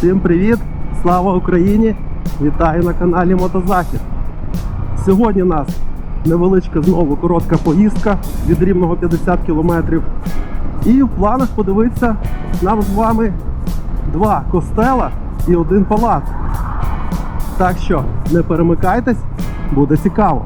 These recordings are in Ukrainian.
Всім привіт! Слава Україні! Вітаю на каналі Мотозахід. Сьогодні у нас невеличка знову коротка поїздка від рівного 50 кілометрів. І в планах подивитися нам з вами два костела і один палац. Так що не перемикайтесь, буде цікаво.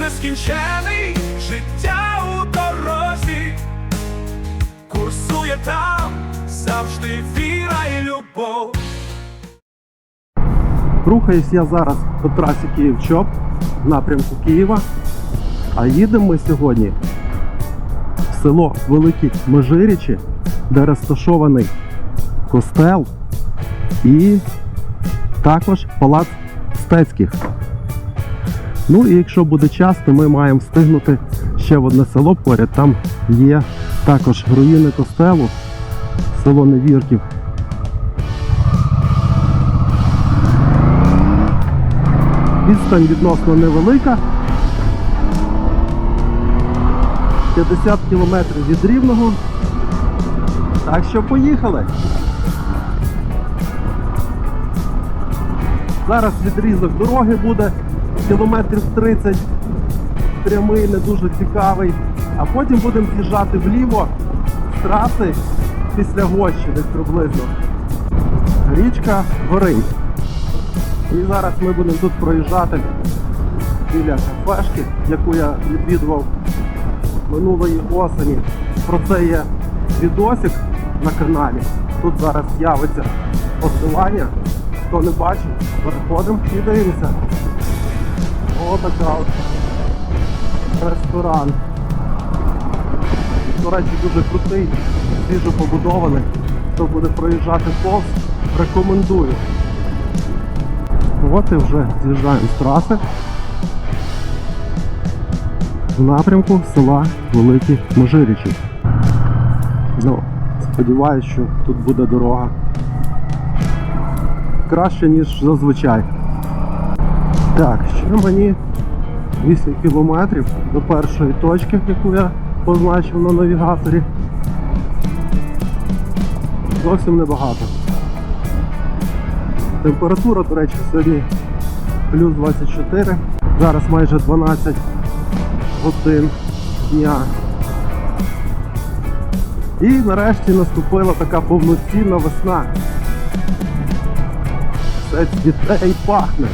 Нескінчений, життя у дорозі, курсує там завжди віра і любов. Рухаюсь я зараз по трасі Київ-Чоп в напрямку Києва. А їдемо ми сьогодні в село Великі Межирічі, де розташований костел і також палац Стецьких. Ну і якщо буде час, то ми маємо встигнути ще в одне село поряд. Там є також руїни костелу, село Невірків. Відстань відносно невелика. 50 кілометрів від рівного. Так що поїхали. Зараз відрізок дороги буде кілометрів 30 прямий, не дуже цікавий. А потім будемо з'їжджати вліво з траси після Гощі десь приблизно. Річка Горинь. І зараз ми будемо тут проїжджати біля кафешки, яку я відвідував минулої осені. Про це є відосик на каналі. Тут зараз з'явиться посилання. Хто не бачив, переходимо і дивимося. Отака ресторан. До речі, дуже крутий, свіжо побудований. Хто буде проїжджати повз, рекомендую. От і вже з'їжджаємо з траси в напрямку села Великі Можирічі. Ну, сподіваюсь, що тут буде дорога краще, ніж зазвичай. Так, ще мені 8 кілометрів до першої точки, яку я позначив на навігаторі. Зовсім небагато. Температура, до речі, сьогодні плюс 24. Зараз майже 12 годин дня. І нарешті наступила така повноцінна весна. Все цвіте і пахне.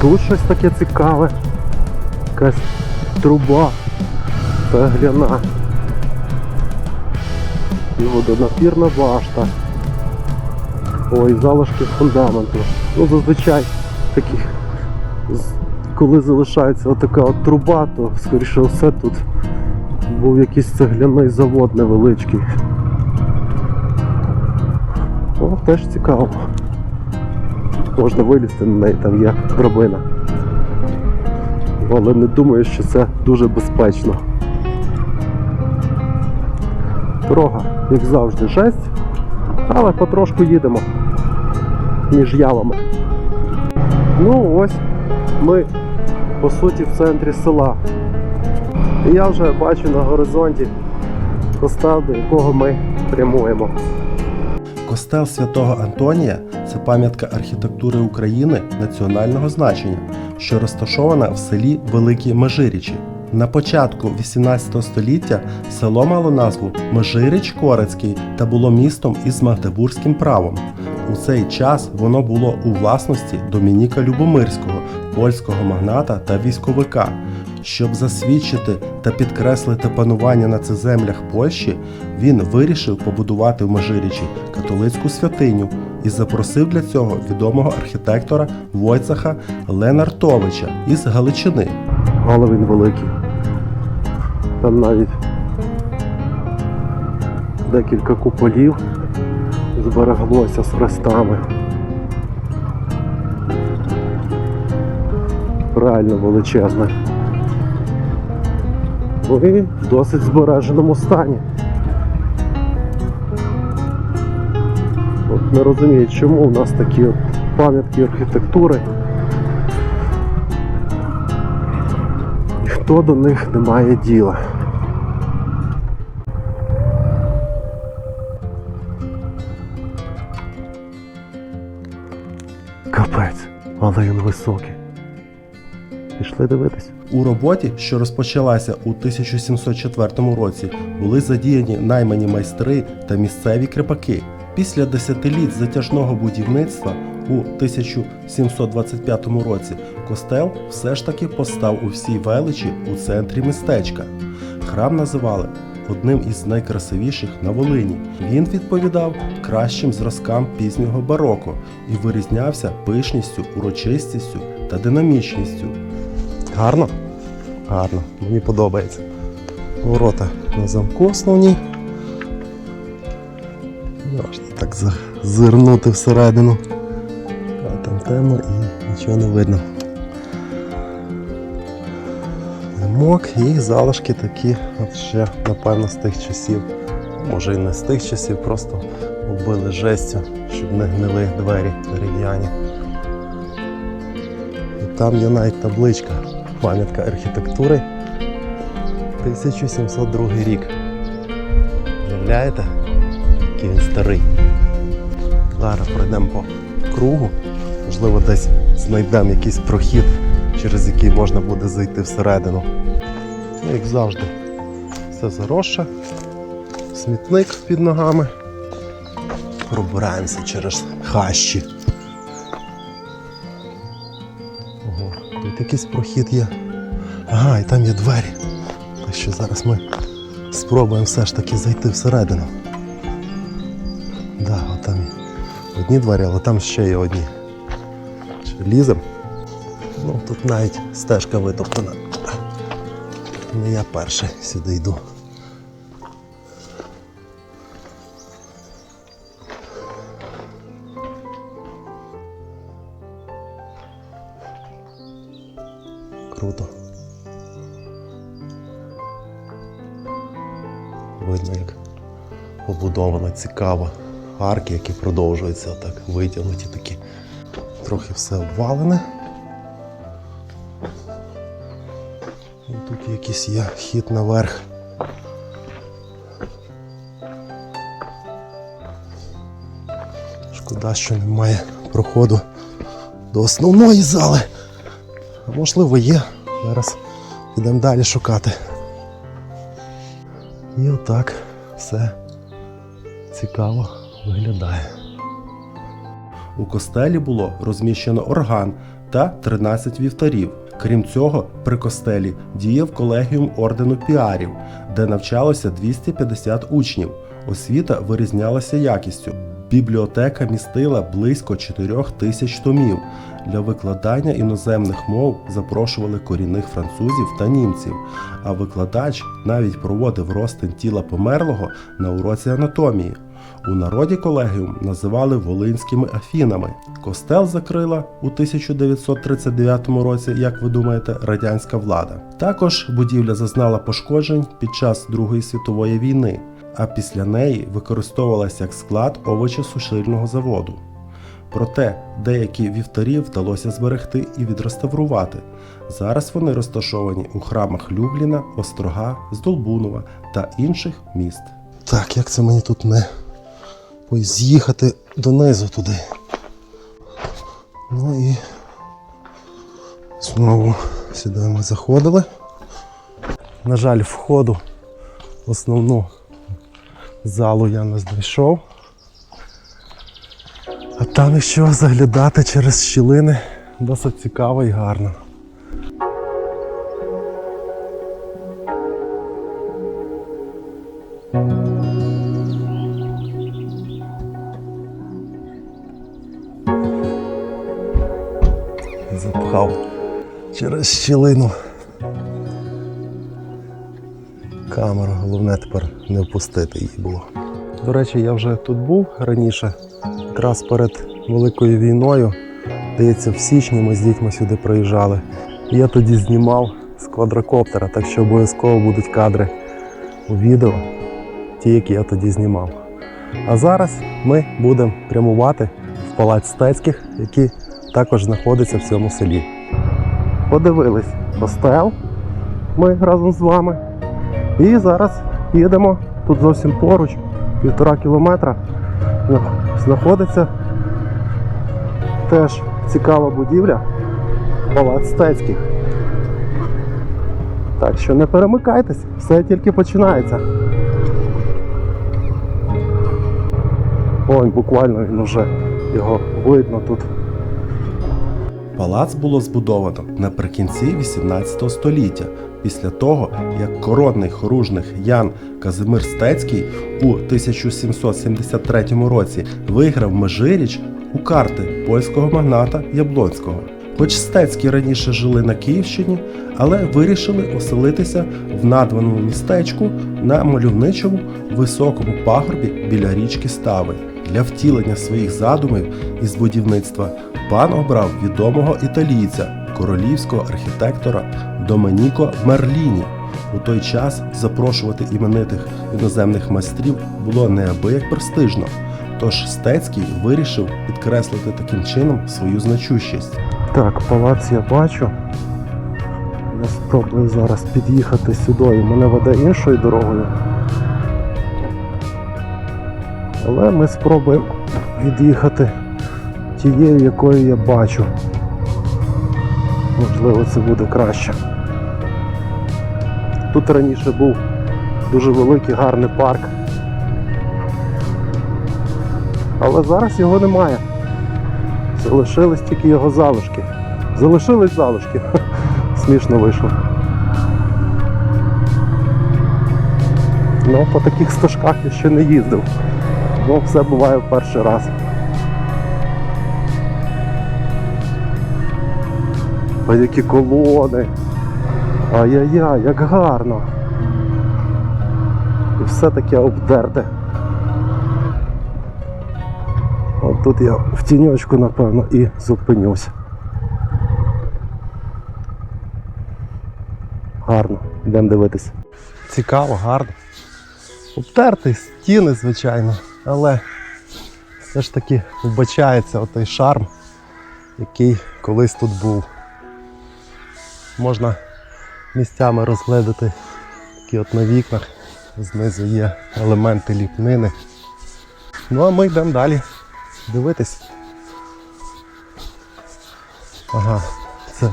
Тут щось таке цікаве. Якась труба цегляна. І водонапірна башта. Ой, залишки фундаменту. Ну, зазвичай такі, коли залишається отака от труба, то скоріше все тут був якийсь цегляний завод невеличкий. О, теж цікаво. Можна вилізти на неї, там є драбина. Але не думаю, що це дуже безпечно. Дорога, як завжди, жесть, але потрошку їдемо між явами. Ну ось ми по суті в центрі села. І я вже бачу на горизонті костел, до якого ми прямуємо. Костел святого Антонія це пам'ятка архітектури України національного значення, що розташована в селі Великі Межирічі. На початку 18 століття село мало назву Межирич Корецький та було містом із магдебурзьким правом. У цей час воно було у власності Домініка Любомирського, польського магната та військовика. Щоб засвідчити та підкреслити панування на цих землях Польщі, він вирішив побудувати в Межирічі католицьку святиню і запросив для цього відомого архітектора Войцаха Ленартовича із Галичини. Але великий. Там навіть декілька куполів збереглося з хрестами. Реально величезне. Ну в досить збереженому стані. От не розумію, чому у нас такі пам'ятки архітектури. Ніхто до них не має діла. Капець, але він високий. Дивитись. У роботі, що розпочалася у 1704 році, були задіяні наймані майстри та місцеві кріпаки. Після десятиліть затяжного будівництва у 1725 році костел все ж таки постав у всій величі у центрі містечка. Храм називали одним із найкрасивіших на Волині. Він відповідав кращим зразкам пізнього бароко і вирізнявся пишністю, урочистістю та динамічністю. Гарно? Гарно, мені подобається. Ворота на замку основні. Можна так зазирнути всередину. А там темно і нічого не видно. Замок і залишки такі, от ще, напевно, з тих часів. Може і не з тих часів, просто оббили жестю, щоб не гнили двері дерев'яні. І там є навіть табличка, пам'ятка архітектури 1702 рік. Уявляєте, який він старий. Зараз пройдемо по кругу, можливо, десь знайдемо якийсь прохід, через який можна буде зайти всередину. Ну, як завжди, все заросше, смітник під ногами. Пробираємося через хащі. Якийсь прохід є. Ага, і там є двері. Так що зараз ми спробуємо все ж таки зайти всередину. Да, там є одні двері, але там ще є одні. Лізем? Ну, тут навіть стежка витоптана. Не я перший сюди йду. Круто. Видно, як побудована цікаво. Арки, які продовжуються так витягнуті такі. Трохи все обвалене. І тут якийсь є хід наверх. Шкода, що немає проходу до основної зали. Можливо є. Зараз підемо далі шукати. І отак все цікаво виглядає. У костелі було розміщено орган та 13 вівтарів. Крім цього, при костелі діяв колегіум ордену піарів, де навчалося 250 учнів. Освіта вирізнялася якістю. Бібліотека містила близько 4 тисяч томів. Для викладання іноземних мов запрошували корінних французів та німців, а викладач навіть проводив розтин тіла померлого на уроці анатомії. У народі колегіум називали Волинськими Афінами. Костел закрила у 1939 році, як ви думаєте, радянська влада. Також будівля зазнала пошкоджень під час Другої світової війни, а після неї використовувалася як склад овочесушильного заводу. Проте деякі вівтарі вдалося зберегти і відреставрувати. Зараз вони розташовані у храмах Любліна, Острога, Здолбунова та інших міст. Так, як це мені тут не з'їхати донизу туди. Ну і знову сюди ми заходили. На жаль, входу основну залу я не знайшов. А там якщо заглядати через щілини досить цікаво і гарно. запхав через щілину. Головне тепер не впустити її було. До речі, я вже тут був раніше, якраз перед Великою війною. Здається, в січні ми з дітьми сюди приїжджали. Я тоді знімав з квадрокоптера, так що обов'язково будуть кадри у відео, ті, які я тоді знімав. А зараз ми будемо прямувати в палац стецьких, який також знаходиться в цьому селі. Подивились костел ми разом з вами. І зараз їдемо тут зовсім поруч, півтора кілометра. Знаходиться теж цікава будівля палац стецьких. Так що не перемикайтесь, все тільки починається. Ой, буквально він уже його видно тут. Палац було збудовано наприкінці 18 століття, після того, як коронний хоружник Ян Казимир Стецький у 1773 році виграв Межиріч у карти польського магната Яблонського. Хоч Стецькі раніше жили на Київщині, але вирішили оселитися в надваному містечку на мальовничому високому пагорбі біля річки Стави. Для втілення своїх задумів із будівництва пан обрав відомого італійця, королівського архітектора Доменіко Мерліні. У той час запрошувати іменитих іноземних майстрів було неабияк престижно. Тож Стецький вирішив підкреслити таким чином свою значущість. Так, палац я бачу. Я спробую зараз під'їхати сюди. Мене веде іншою дорогою. Але ми спробуємо від'їхати тією, якою я бачу. Можливо, це буде краще. Тут раніше був дуже великий гарний парк. Але зараз його немає. Залишились тільки його залишки. Залишились залишки. Смішно вийшло. Ну, по таких стежках я ще не їздив. Ну, все буває в перший раз. А які колони. Ай-яй-яй, як гарно. І все таке обдерте. От тут я в тіньочку, напевно, і зупинюсь. Гарно, йдемо дивитися. Цікаво, гарно. Обтерти стіни, звичайно, але все ж таки вбачається отой шарм, який колись тут був. Можна місцями розгледати такі от на вікнах. Знизу є елементи ліпнини. Ну а ми йдемо далі дивитись. Ага, це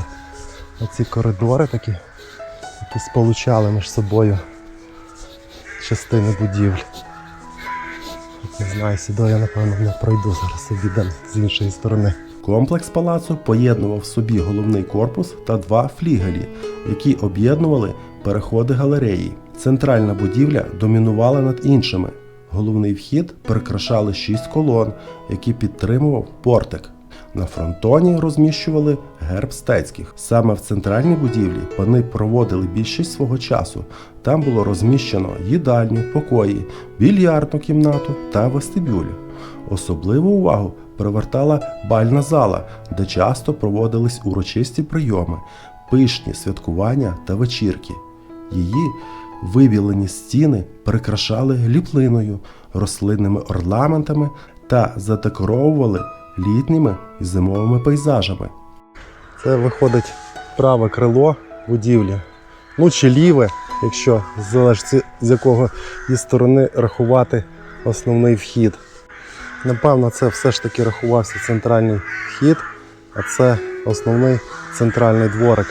оці коридори такі, які сполучали між собою частини будівлі. Не знаю, сюди я напевно не пройду зараз обійдемо з іншої сторони. Комплекс палацу поєднував в собі головний корпус та два флігелі, які об'єднували переходи галереї. Центральна будівля домінувала над іншими. Головний вхід прикрашали шість колон, які підтримував портик. На фронтоні розміщували герб стецьких. Саме в центральній будівлі пани проводили більшість свого часу. Там було розміщено їдальню, покої, більярдну кімнату та вестибюль. Особливу увагу привертала бальна зала, де часто проводились урочисті прийоми, пишні святкування та вечірки. Її вибілені стіни прикрашали ліплиною, рослинними орнаментами та задекоровували літніми і зимовими пейзажами. Це виходить праве крило будівлі. Ну чи ліве, якщо залежить з якого із сторони рахувати основний вхід. Напевно, це все ж таки рахувався центральний вхід, а це основний центральний дворик.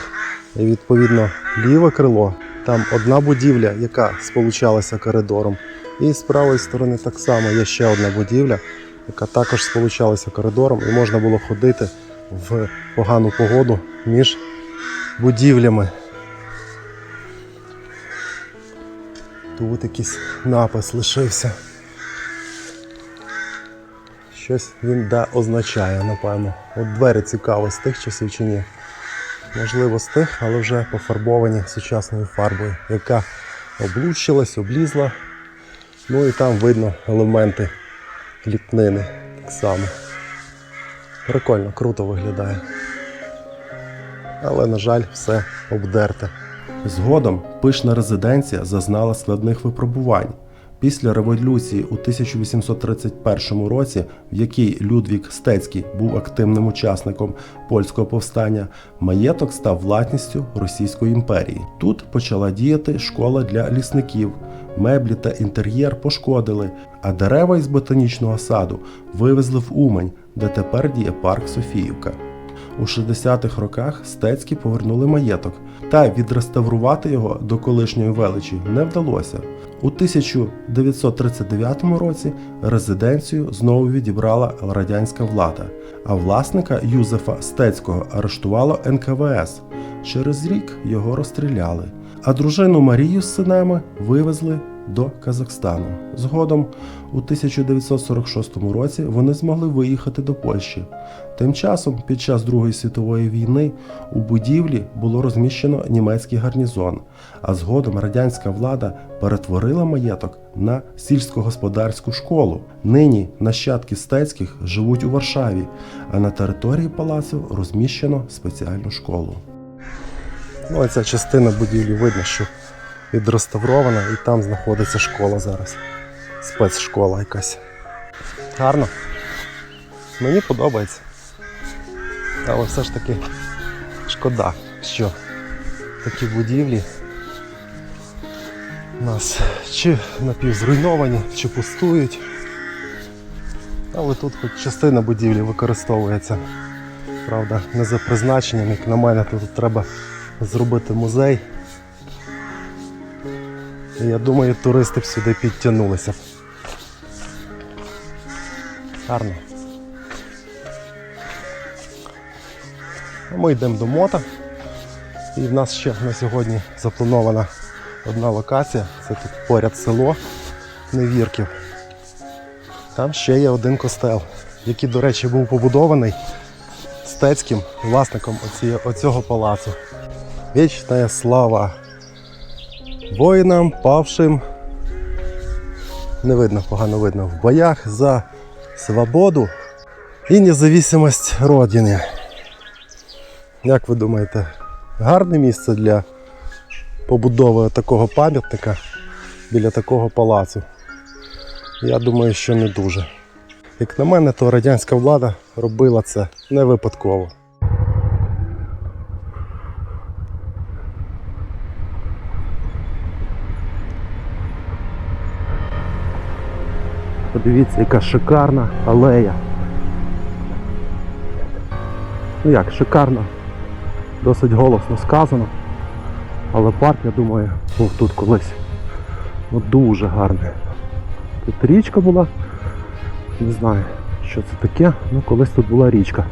І відповідно ліве крило. Там одна будівля, яка сполучалася коридором. І з правої сторони так само є ще одна будівля, яка також сполучалася коридором, і можна було ходити в погану погоду між будівлями. Тут якийсь напис лишився. Щось він де означає, напевно. От двері цікаво з тих часів чи ні. Можливо, з тих, але вже пофарбовані сучасною фарбою, яка облущилась, облізла. Ну і там видно елементи ліпнини так само. Прикольно, круто виглядає. Але, на жаль, все обдерте. Згодом пишна резиденція зазнала складних випробувань. Після революції у 1831 році, в якій Людвік Стецький був активним учасником польського повстання, маєток став власністю Російської імперії. Тут почала діяти школа для лісників. Меблі та інтер'єр пошкодили, а дерева із ботанічного саду вивезли в Умань, де тепер діє парк Софіївка. У 60-х роках Стецькі повернули маєток, та відреставрувати його до колишньої величі не вдалося. У 1939 році резиденцію знову відібрала радянська влада, а власника Юзефа Стецького арештувало НКВС. Через рік його розстріляли, а дружину Марію з синами вивезли до Казахстану. Згодом у 1946 році вони змогли виїхати до Польщі. Тим часом, під час Другої світової війни, у будівлі було розміщено німецький гарнізон, а згодом радянська влада перетворила маєток на сільськогосподарську школу. Нині нащадки стецьких живуть у Варшаві, а на території палацу розміщено спеціальну школу. Ну, оця частина будівлі видно, що відреставрована, і там знаходиться школа зараз. Спецшкола якась. Гарно. Мені подобається. Але все ж таки шкода, що такі будівлі у нас чи напівзруйновані, чи пустують. Але тут хоч частина будівлі використовується. Правда, не за призначенням, як на мене, тут треба зробити музей. Я думаю, туристи б сюди підтягнулися. Гарно. Ми йдемо до мота. І в нас ще на сьогодні запланована одна локація. Це тут поряд село Невірків. Там ще є один костел, який, до речі, був побудований стецьким власником оцього палацу. Вічна слава воїнам, павшим. Не видно, погано видно. В боях за свободу і незалежність Родини. Як ви думаєте, гарне місце для побудови такого пам'ятника біля такого палацу? Я думаю, що не дуже. Як на мене, то радянська влада робила це не випадково. Подивіться, яка шикарна алея. Ну як, шикарно. Досить голосно сказано. Але парк, я думаю, був тут колись. Ну, дуже гарний. Тут річка була. Не знаю, що це таке. Ну, колись тут була річка.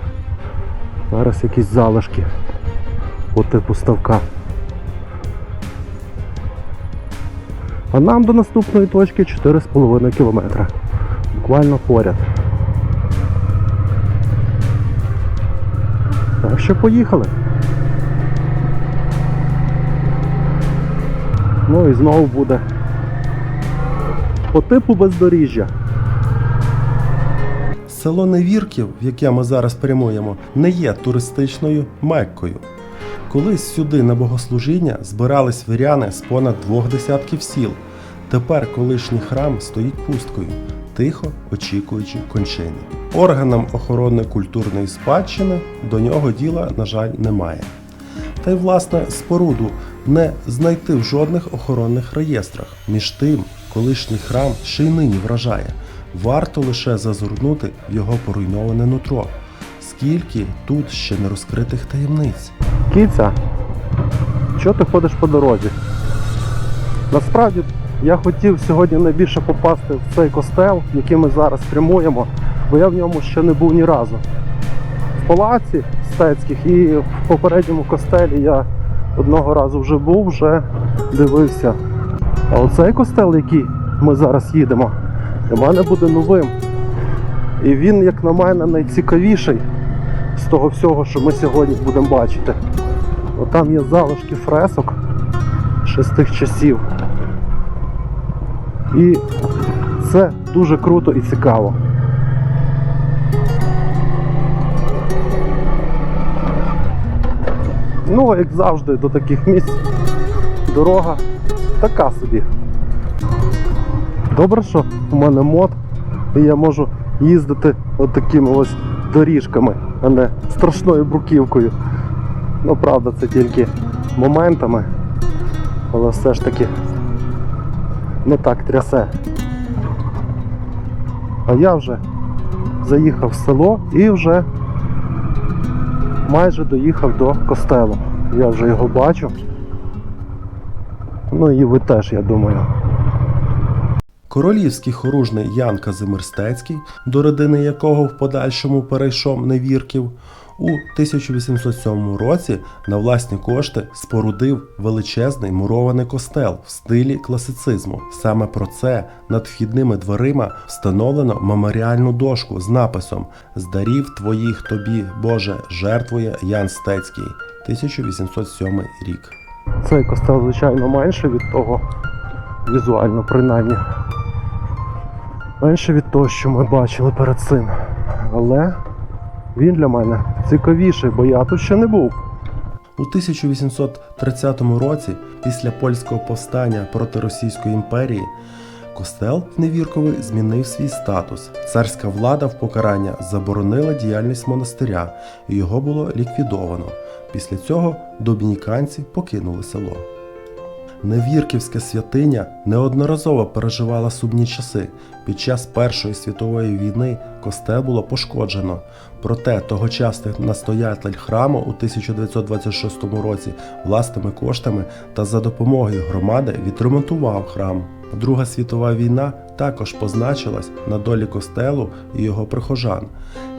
Зараз якісь залишки по типу ставка. А нам до наступної точки 4,5 кілометра. Буквально поряд. Так що поїхали. Ну і знову буде по типу бездоріжжя. Село Невірків, в яке ми зараз прямуємо, не є туристичною меккою. Колись сюди на богослужіння збирались віряни з понад двох десятків сіл. Тепер колишній храм стоїть пусткою, тихо очікуючи кончини. Органам охорони культурної спадщини до нього діла, на жаль, немає. Та й власне споруду не знайти в жодних охоронних реєстрах. Між тим, колишній храм ще й нині вражає. Варто лише зазирнути в його поруйноване нутро. Скільки тут ще не розкритих таємниць. Кіця, що ти ходиш по дорозі? Насправді я хотів сьогодні найбільше попасти в цей костел, який ми зараз прямуємо, бо я в ньому ще не був ні разу. В палаці стецьких і в попередньому костелі я одного разу вже був, вже дивився. А оцей костел, який ми зараз їдемо, для мене буде новим. І він, як на мене, найцікавіший з того всього, що ми сьогодні будемо бачити. От там є залишки фресок ще часів. І це дуже круто і цікаво. Ну, як завжди, до таких місць дорога така собі. Добре, що у мене мод, і я можу їздити отакими ось доріжками, а не страшною бруківкою. Ну, правда, це тільки моментами, але все ж таки не так трясе. А я вже заїхав в село і вже майже доїхав до костелу. Я вже його бачу. Ну і ви теж, я думаю. Королівський хоружний Ян Казимирстецький, до родини якого в подальшому перейшов невірків, у 1807 році на власні кошти спорудив величезний мурований костел в стилі класицизму. Саме про це над вхідними дверима встановлено меморіальну дошку з написом З дарів твоїх тобі, Боже, жертвує Ян Стецький, 1807 рік. Цей костел, звичайно, менше від того, візуально принаймні. Менше від того, що ми бачили перед цим. Але він для мене цікавіший, бо я тут ще не був. У 1830 році, після польського повстання проти Російської імперії, костел в Невіркові змінив свій статус. Царська влада в покарання заборонила діяльність монастиря, і його було ліквідовано. Після цього домініканці покинули село. Невірківська святиня неодноразово переживала сумні часи. Під час Першої світової війни костел було пошкоджено. Проте тогочасний настоятель храму у 1926 році власними коштами та за допомогою громади відремонтував храм. Друга світова війна також позначилась на долі костелу і його прихожан.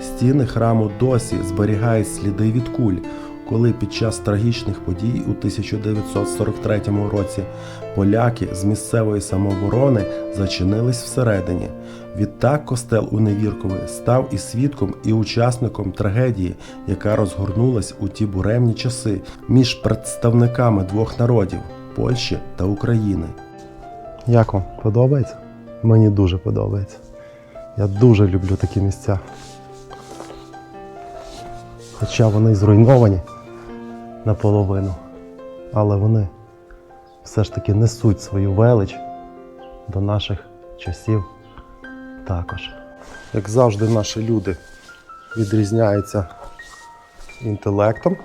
Стіни храму досі зберігають сліди від куль, коли під час трагічних подій у 1943 році поляки з місцевої самооборони зачинились всередині. Відтак костел у Невіркові став і свідком, і учасником трагедії, яка розгорнулась у ті буремні часи між представниками двох народів Польщі та України. Як вам подобається? Мені дуже подобається. Я дуже люблю такі місця. Хоча вони зруйновані наполовину, але вони все ж таки несуть свою велич до наших часів також. Як завжди, наші люди відрізняються інтелектом.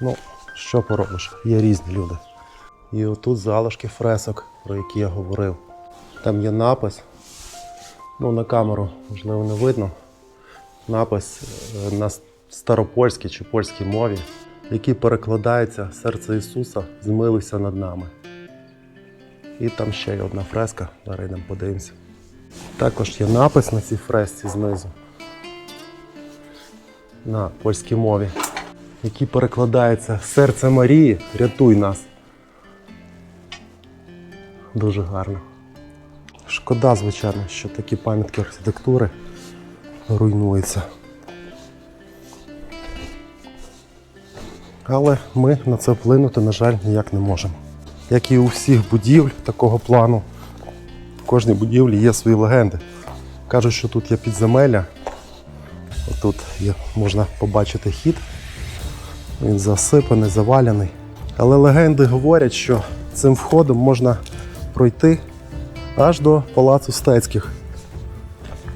Ну, що поробиш, є різні люди. І отут залишки фресок, про які я говорив. Там є напис. Ну, на камеру, можливо, не видно. Напис е, на старопольській чи польській мові, який перекладається Серце Ісуса змилуйся над нами. І там ще є одна фреска, йдемо подивимося. Також є напис на цій фресці знизу на польській мові, який перекладається Серце Марії, рятуй нас. Дуже гарно. Шкода, звичайно, що такі пам'ятки архітектури руйнуються. Але ми на це вплинути, на жаль, ніяк не можемо. Як і у всіх будівель такого плану, в кожній будівлі є свої легенди. Кажуть, що тут є підземелля. Тут є, можна побачити хід. Він засипаний, заваляний. Але легенди говорять, що цим входом можна пройти аж до палацу стецьких.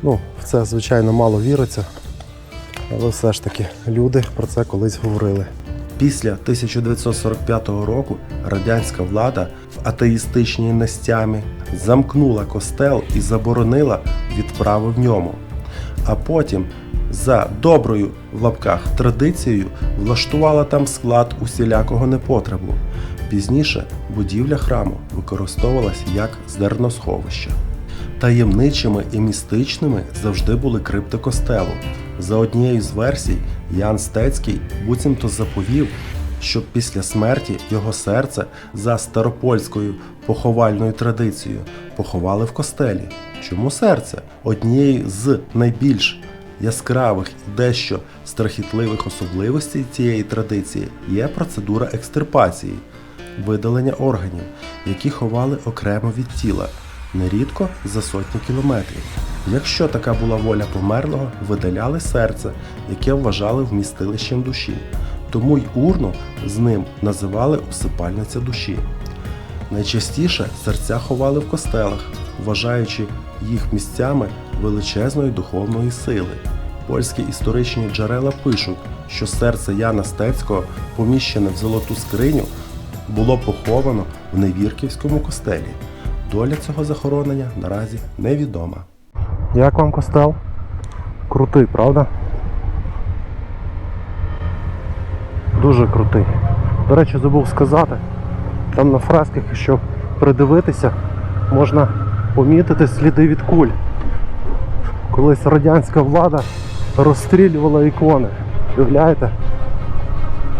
Ну, в це, звичайно, мало віриться, але все ж таки люди про це колись говорили. Після 1945 року радянська влада в атеїстичній нестямі замкнула костел і заборонила відправи в ньому. А потім за доброю в лапках традицією влаштувала там склад усілякого непотребу. Пізніше будівля храму використовувалась як зерносховище. Таємничими і містичними завжди були крипти костелу. За однією з версій, Ян Стецький буцімто заповів, щоб після смерті його серце за старопольською поховальною традицією поховали в костелі. Чому серце? Однією з найбільш яскравих і дещо страхітливих особливостей цієї традиції є процедура екстирпації видалення органів, які ховали окремо від тіла, нерідко за сотні кілометрів. Якщо така була воля померлого, видаляли серце, яке вважали вмістилищем душі. Тому й урну з ним називали усипальниця душі. Найчастіше серця ховали в костелах, вважаючи їх місцями величезної духовної сили. Польські історичні джерела пишуть, що серце Яна Стецького, поміщене в золоту скриню, було поховано в Невірківському костелі. Доля цього захоронення наразі невідома. Як вам костел? Крутий, правда? Дуже крутий. До речі, забув сказати, там на фресках, якщо придивитися, можна помітити сліди від куль. Колись радянська влада розстрілювала ікони. Уявляєте?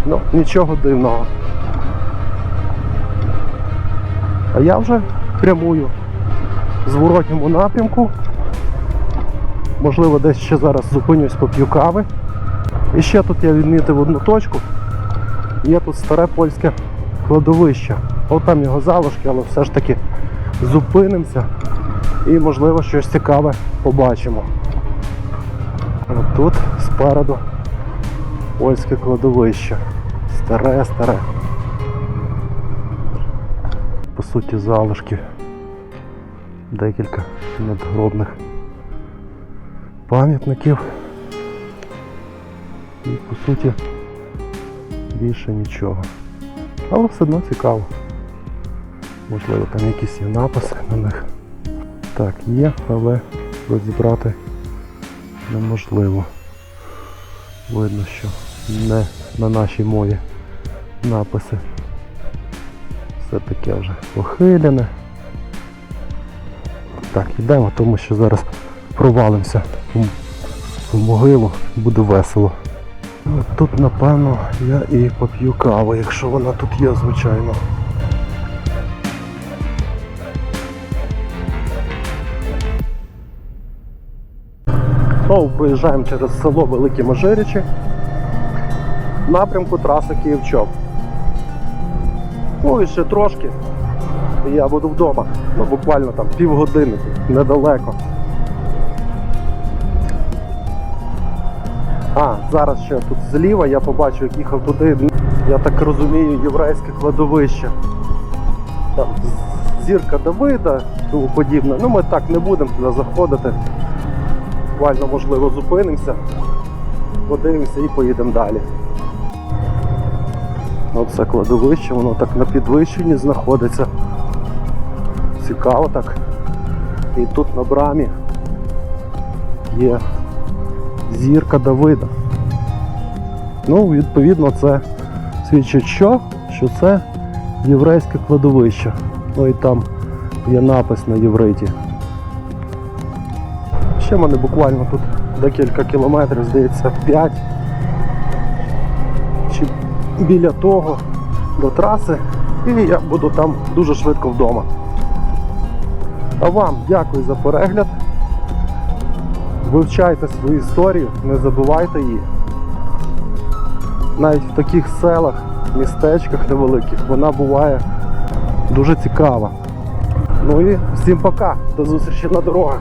Ну, нічого дивного. А я вже прямую в зворотньому напрямку. Можливо, десь ще зараз зупинюсь, поп'ю кави. І ще тут я відмітив одну точку. Є тут старе польське кладовище. От там його залишки, але все ж таки зупинимося і, можливо, щось цікаве побачимо. От тут спереду польське кладовище. Старе, старе. Суті, залишки. Декілька надгробних пам'ятників. І по суті більше нічого. Але все одно цікаво. Можливо там якісь є написи на них. Так, є, але розібрати неможливо. Видно, що не на нашій мові написи. Все таке вже похилене. Так, йдемо, тому що зараз провалимося в, могилу, буде весело. Тут, напевно, я і поп'ю каву, якщо вона тут є, звичайно. Знову проїжджаємо через село Великі Межирічі в напрямку траси Київ-Чоп. Ну і ще трошки. Я буду вдома. Ну, буквально там півгодини недалеко. А, зараз ще тут зліва я побачу, як їхав туди, я так розумію, єврейське кладовище. Там зірка Давида, тому подібне. Ну ми так не будемо туди заходити. Буквально, можливо, зупинимося, подивимося і поїдемо далі. Оце кладовище, воно так на підвищенні знаходиться. Цікаво так. І тут на брамі є зірка Давида. Ну, відповідно, це свідчить що? Що це єврейське кладовище. Ну і там є напис на євриті. Ще в мене буквально тут декілька кілометрів, здається, 5 чи біля того до траси, і я буду там дуже швидко вдома. А вам дякую за перегляд. Вивчайте свою історію, не забувайте її. Навіть в таких селах, містечках невеликих вона буває дуже цікава. Ну і всім пока, до зустрічі на дорогах.